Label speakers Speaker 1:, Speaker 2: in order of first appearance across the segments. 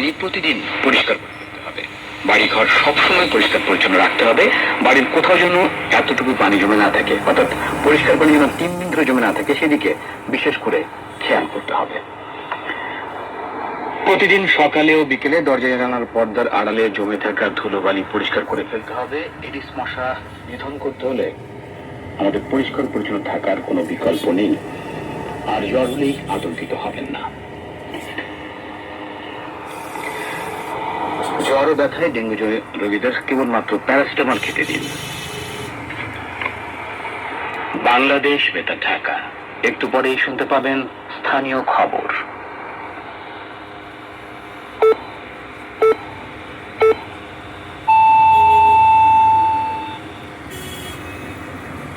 Speaker 1: পানি প্রতিদিন পরিষ্কার করে ফেলতে হবে। বাড়িঘর সবসময় পরিষ্কার পরিচ্ছন্ন রাখতে হবে। বাড়ির কোথাও যেন এতটুকু পানি জমে না থাকে, অর্থাৎ পরিষ্কার পানি যেন তিন দিন ধরে জমে না থাকে, সেদিকে বিশেষ করে খেয়াল করতে হবে। প্রতিদিন সকালে ও বিকেলে দরজা জানালার পর্দার আড়ালে জমে থাকা ধুলোবালি পরিষ্কার করে ফেলতে হবে। এডিস মশা নিধন করতে হলে আমাদের পরিষ্কার পরিচ্ছন্ন থাকার কোনো বিকল্প নেই। আর জ্বর হলেই আতঙ্কিত হবেন না। জ্বর ও ব্যথায় ডেঙ্গু রোগীদের কেবলমাত্র প্যারাসিটামল খেতে দিন। বাংলাদেশ, বেতার ঢাকা। একটু পরেই শুনতে পাবেন স্থানীয় খবর।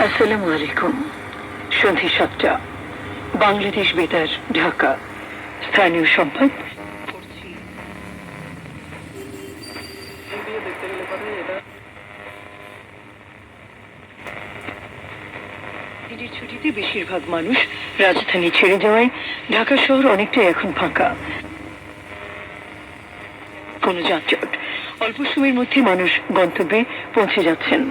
Speaker 2: আসসালামু আলাইকুম। সন্ধি সাতটা। বাংলাদেশ, বেতার, ঢাকা। স্থানীয় সংবাদ ছুটিতে বেশিরভাগ মানুষ রাজধানী ছেড়ে যাওয়ায় ঢাকা শহর অনেকটাই এখন ফাঁকা। কোনো যানজট। অল্প সময়ের মধ্যে মানুষ গন্তব্যে পৌঁছে যাচ্ছেন।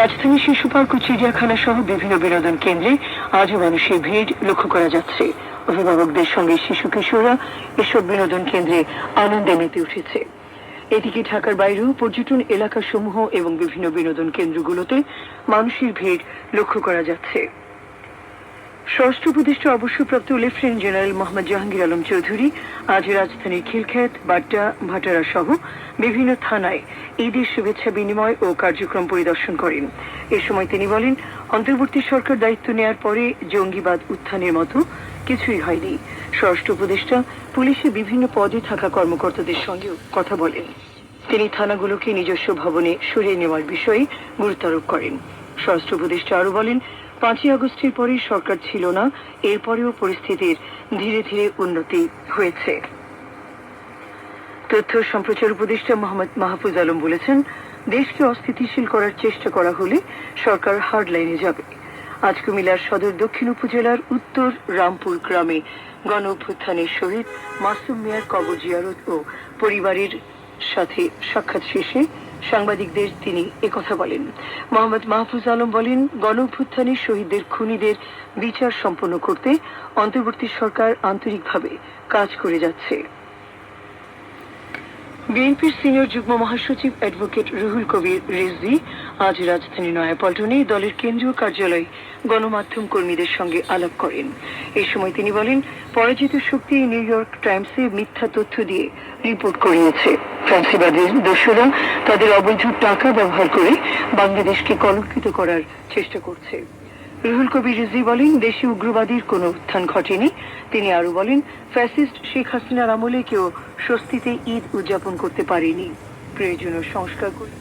Speaker 2: রাজধানী শিশু পার্ক ও চিড়িয়াখানা সহ বিভিন্ন বিনোদন কেন্দ্রে আজও মানুষের ভিড় লক্ষ্য করা যাচ্ছে। অভিভাবকদের সঙ্গে শিশু কিশোররা এসব বিনোদন কেন্দ্রে আনন্দে মেতে উঠেছে। এদিকে ঢাকার বাইরেও পর্যটন এলাকাসমূহ এবং বিভিন্ন বিনোদন কেন্দ্রগুলোতে মানুষের ভিড় লক্ষ্য করা যাচ্ছে। স্বরাষ্ট্র উপদেষ্টা অবসরপ্রাপ্ত লেফটেন্যান্ট জেনারেল মোহাম্মদ জাহাঙ্গীর আলম চৌধুরী আজ রাজধানীর খিলখ্যাত বাড্ডা, ভাটারা সহ বিভিন্ন থানায় ঈদের শুভেচ্ছা বিনিময় ও কার্যক্রম পরিদর্শন করেন। এ সময় তিনি বলেন, অন্তর্বর্তী সরকার দায়িত্ব নেয়ার পরে জঙ্গিবাদ উত্থানের মতো কিছুই হয়নি। স্বরাষ্ট্র উপদেষ্টা পুলিশে বিভিন্ন পদে থাকা কর্মকর্তাদের সঙ্গেও কথা বলেন। তিনি থানাগুলোকে নিজস্ব ভবনে সরিয়ে নেওয়ার বিষয়ে গুরুত্ব আরোপ করেন। স্বরাষ্ট্র উপদেষ্টা আরও বলেন পাঁচই আগস্টের পরে সরকার ছিল না, এরপরেও পরিস্থিতির ধীরে ধীরে উন্নতি হয়েছে। তথ্য সম্প্রচার উপদেষ্টা মোহাম্মদ মাহফুজ আলম বলেছেন, দেশকে অস্থিতিশীল করার চেষ্টা করা হলে সরকার হার্ড লাইনে যাবে। আজ কুমিল্লার সদর দক্ষিণ উপজেলার উত্তর রামপুর গ্রামে গণ অভ্যুত্থানের শহীদ মাসুম মিয়ার কবর জিয়ারত ও পরিবারের সাথে সাক্ষাৎ শেষে সাংবাদিকদের তিনি একথা বলেন। মোহাম্মদ মাহফুজ আলম বলেন গণ শহীদদের খুনিদের বিচার সম্পন্ন করতে অন্তর্বর্তী সরকার আন্তরিকভাবে কাজ করে যাচ্ছে। বিএনপির সিনিয়র যুগ্ম মহাসচিব অ্যাডভোকেট রুহুল কবির রিজভি আজ রাজধানী নয়াপল্টনে দলের কেন্দ্রীয় কার্যালয়ে গণমাধ্যম কর্মীদের সঙ্গে আলাপ করেন। এই সময় তিনি বলেন, পরাজিত শক্তি নিউ ইয়র্ক টাইমসে মিথ্যা তথ্য দিয়ে রিপোর্ট করিয়েছে। ফ্যান্সিবাদের দোষরা তাদের অবৈধ টাকা ব্যবহার করে বাংলাদেশকে কলঙ্কিত করার চেষ্টা করছে। রুহুল কবির রিজভি বলেন উগ্রবাদীর কোনো উত্থান ঘটেনি। তিনি আরও বলেন, ফ্যাসিস্ট শেখ হাসিনার আমলে কেউ স্বস্তিতে ঈদ উদযাপন করতে পারেনি। প্রয়োজনীয় সংস্কার করে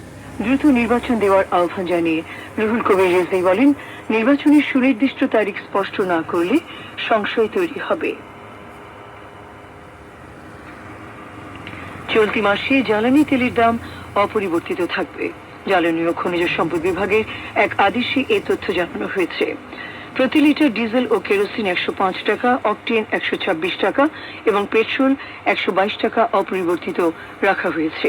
Speaker 2: দ্রুত নির্বাচন দেওয়ার আহ্বান জানিয়ে রুহুল কবির রিজভি বলেন, নির্বাচনের সুনির্দিষ্ট তারিখ স্পষ্ট না করলে সংশয় তৈরি হবে। চলতি মাসে জ্বালানি তেলের দাম অপরিবর্তিত থাকবে। জ্বালানি ও খনিজ সম্পদ বিভাগের এক আদেশে এ তথ্য জানানো হয়েছে। প্রতি লিটার ডিজেল ও কেরোসিন একশো পাঁচ টাকা, অকটেন একশো ছাব্বিশ টাকা এবং পেট্রোল একশো বাইশ টাকা অপরিবর্তিত রাখা হয়েছে।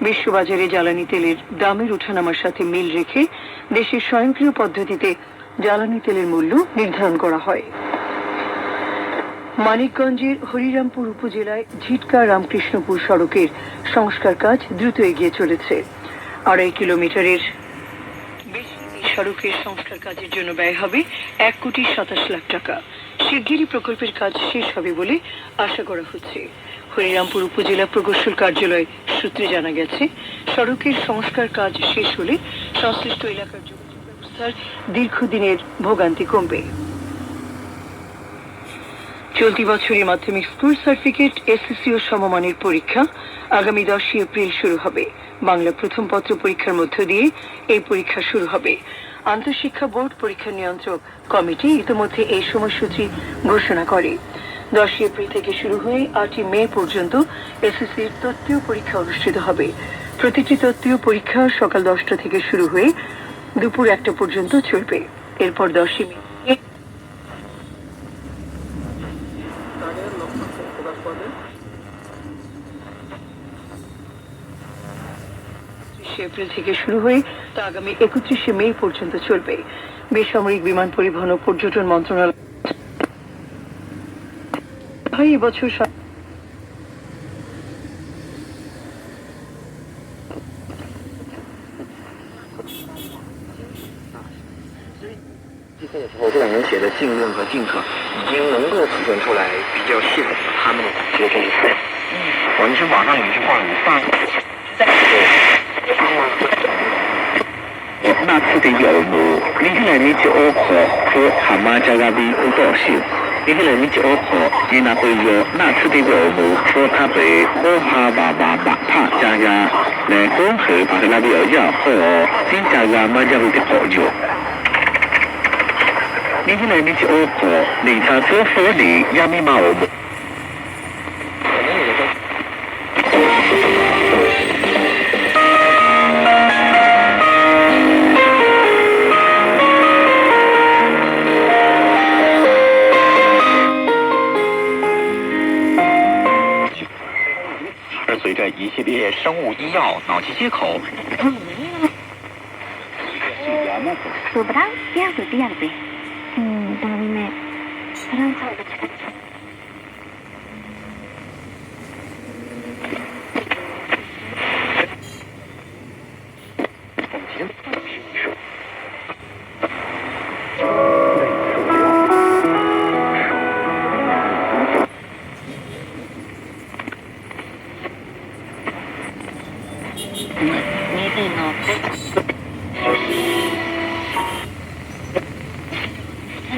Speaker 2: বিশ্ববাজারে জ্বালানি তেলের দামের ওঠানামার সাথে মিল রেখে দেশের স্বয়ংক্রিয় পদ্ধতিতে জ্বালানি তেলের মূল্য নির্ধারণ করা হয়। মানিকগঞ্জের হরিরামপুর উপজেলায় ঝিটকা রামকৃষ্ণপুর সড়কের সংস্কার কাজ দ্রুত এগিয়ে চলেছে। আড়াই কিলোমিটারের বেশি সড়কের সংস্কার কাজের জন্য ব্যয় হবে এক কোটি সাতাশ লাখ টাকা। শিগগিরই প্রকল্পের কাজ শেষ হবে বলে আশা করা হচ্ছে। হরিরামপুর উপজেলা প্রকৌশল কার্যালয় সূত্রে জানা গেছে, সড়কের সংস্কার কাজ শেষ হলে সংশ্লিষ্ট এলাকার যোগাযোগ ব্যবস্থার দীর্ঘদিনের ভোগান্তি কমবে। চলতি বছরের মাধ্যমিক স্কুল সার্টিফিকেট এসএসসি ও সমমানের পরীক্ষা আগামী দশই এপ্রিল শুরু হবে। বাংলা প্রথম পত্র পরীক্ষার মধ্য দিয়ে এই পরীক্ষা শুরু হবে। আন্তঃশিক্ষা বোর্ড পরীক্ষা নিয়ন্ত্রক কমিটি ইতিমধ্যে এই সময়সূচি ঘোষণা করে। দশই এপ্রিল থেকে শুরু হয়ে আটই মে পর্যন্ত এসএসসির তত্ত্বীয় পরীক্ষা অনুষ্ঠিত হবে। প্রতিটি তত্ত্বীয় পরীক্ষা সকাল দশটা থেকে শুরু হয়ে দুপুর একটা পর্যন্ত চলবে। এরপর দশই মে সাতাশে এপ্রিল থেকে শুরু হয়ে তা আগামী একত্রিশে মে পর্যন্ত চলবে বেসামরিক বিমান পরিবহন ও পর্যটন মন্ত্রণালয় হয় এবছর সা-
Speaker 1: 季风的时候，这两人写的信任和敬可已经能够体现出来比较系统的他们的学这一块。完全网上有一句话语放 那次的油路你现来你就 oppo 和他妈家那边有保险你现来你就 oppo 你那边有那次的油路和他被摸爬爬爬爬爬加压来恭喜把他那个油压破哦今天晚上加入的朋友你现来你就 oppo 你他多福利亚密码我们这一系列生物医药脑机接口。
Speaker 3: 嗯。嗯嗯。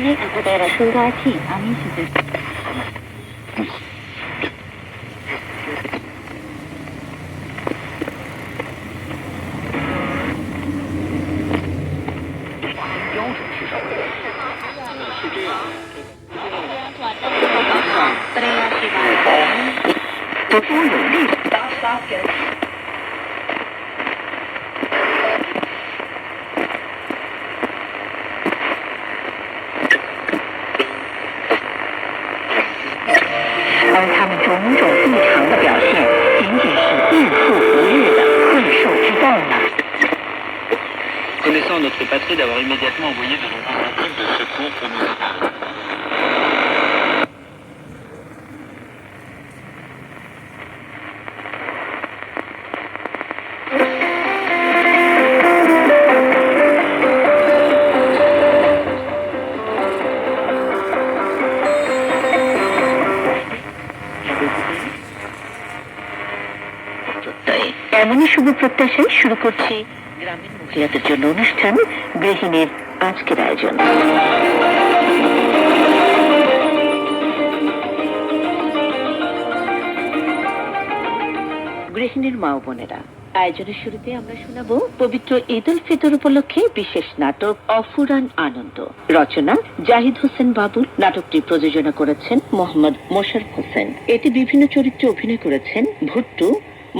Speaker 3: এখানে আপনাদের সুন্দর আছি আমি শুধু 而
Speaker 1: Connaissant notre patrie d'avoir immédiatement envoyé de nombreux véhicules de secours pour nous aider.
Speaker 3: এমনই শুভ প্রত্যাশায় শুরু করছি গ্রামীণ মহিলাদের জন্য অনুষ্ঠান গৃহিণীর আজকের আয়োজন। গৃহিণীর মা বোনেরা, আয়োজনের শুরুতে আমরা শোনাবো পবিত্র ঈদ উল ফিতর উপলক্ষে বিশেষ নাটক অফুরান আনন্দ। রচনা জাহিদ হোসেন বাবুল। নাটকটি প্রযোজনা করেছেন মোহাম্মদ মোশারফ হোসেন। এতে বিভিন্ন চরিত্রে অভিনয় করেছেন ভুট্টু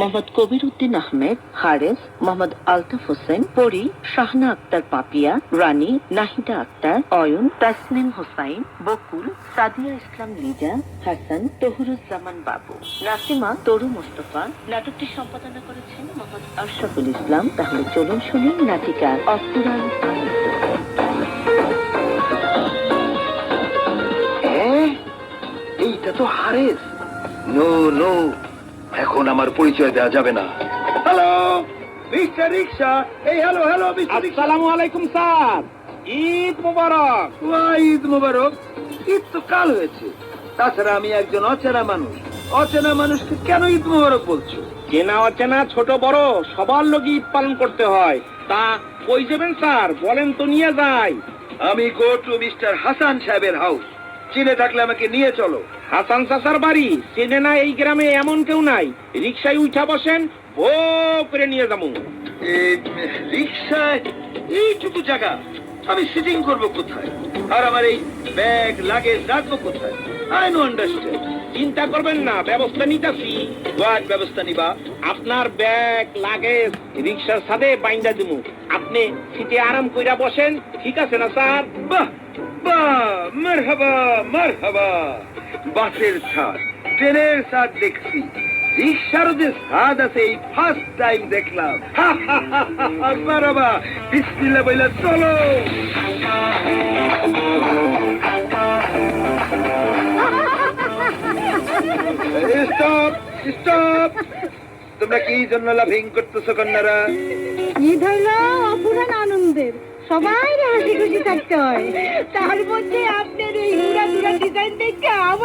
Speaker 3: মোহাম্মদ কবির উদ্দিন আহমেদ হারেস মোহাম্মদ আলতাফ হোসেন, পরি শাহনা আক্তার পাপিয়া, রানী নাহিদা আক্তার, অয়ন তাসনিম হোসাইন, বকুল সাদিয়া ইসলাম লিজা, হাসান তহুরুজ্জামান বাবু, নাসিমা তরু মোস্তফা, নাটকটি সম্পাদনা করেছেন মোহাম্মদ আশরাফুল ইসলাম। তাহলে চলুন শুনি নাটিকা অপুরাণ
Speaker 4: এইটা তো হারেস নো নো এখন আমার পরিচয় দেওয়া যাবে না। হ্যালো মিস্টার রিক্সা এই হ্যালো হ্যালো মিস্টার
Speaker 5: আসসালামু আলাইকুম স্যার। ঈদ মোবারক।
Speaker 4: ঈদ মোবারক। ঈদ তো কাল হয়েছে। তাছাড়া আমি একজন অচেনা মানুষ। অচেনা মানুষকে কেন ঈদ মোবারক বলছো?
Speaker 5: চেনা অচেনা ছোট বড় সবার লোক ঈদ পালন করতে হয়। তা কই যাবেন স্যার? বলেন তো নিয়ে যাই।
Speaker 4: আমি গো টু মিস্টার হাসান সাহেবের হাউস চিনে থাকলে আমাকে নিয়ে চলো।
Speaker 5: হাসান চাচার বাড়ি। চেনে না এই গ্রামে এমন কেউ নাই। রিক্সায় উঠা বসেন ও করে নিয়ে যাব।
Speaker 4: রিক্সায় এইটুকু জায়গা। আমি সিটিং করব কোথায়? আর আমার এই ব্যাগ লাগেজ রাখব কোথায়? আই নো আন্ডারস্ট্যান্ড
Speaker 5: চিন্তা করবেন না ব্যবস্থা নিতেছি।
Speaker 4: হোয়াট ব্যবস্থা নিবা?
Speaker 5: আপনার ব্যাগ লাগেজ রিক্সার সাথে বাইন্দা দিমু আপনি সিটে আরাম কইরা বসেন ঠিক আছে না স্যার?
Speaker 4: বাহ বাহ মারহাবা মারহাবা। বাসের ছাদ, ট্রেনের ছাদ দেখছি। রিক্সার যে স্বাদ আছে, এই ফার্স্ট টাইম দেখলাম। বাবা বইলা, চলো। স্টপ স্টপ তোমরা কি জন্য লাভিং করতেছো, কন্যারা?
Speaker 6: ঈদ হইল অপুরান আনন্দের। সবাই হাসি খুশি থাকতে হয়। তার মধ্যে আপনার এই হুড়া ডিজাইন